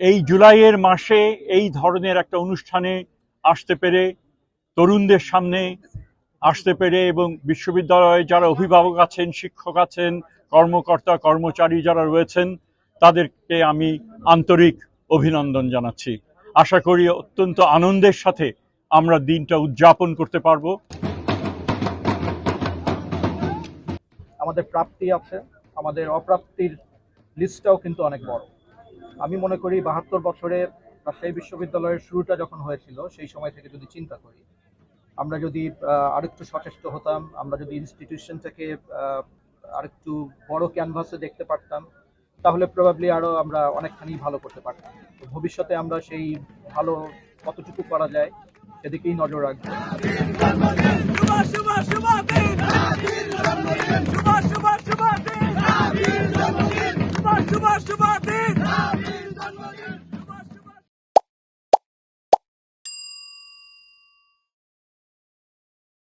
এই জুলাইয়ের মাসে এই ধরনের একটা অনুষ্ঠানে আসতে পেরে, তরুণদের সামনে আসতে পেরে এবং বিশ্ববিদ্যালয়ে যারা অভিভাবক আছেন, শিক্ষক আছেন, কর্মকর্তা, কর্মচারী যারা রয়েছেন, তাদেরকে আমি আন্তরিক অভিনন্দন জানাচ্ছি। আশা করি অত্যন্ত আনন্দের সাথে আমরা দিনটা উদযাপন করতে পারব। আমাদের প্রাপ্তি আছে, আমাদের অপ্রাপ্তির লিস্টটাও কিন্তু অনেক বড়। আমি মনে করি বাহাত্তর বছরে রাজশাহী বিশ্ববিদ্যালয়ের শুরুটা যখন হয়েছিল, সেই সময় থেকে যদি চিন্তা করি, আমরা যদি আরেকটু সচেষ্ট হতাম, আমরা যদি ইনস্টিটিউশনটাকে আরেকটু বড় ক্যানভাসে দেখতে পারতাম, তাহলে প্রবাবলি আরও আমরা অনেকখানি ভালো করতে পারতাম। ভবিষ্যতে আমরা সেই ভালো কতটুকু করা যায়, সেদিকেই নজর রাখব। Come on, come on, man!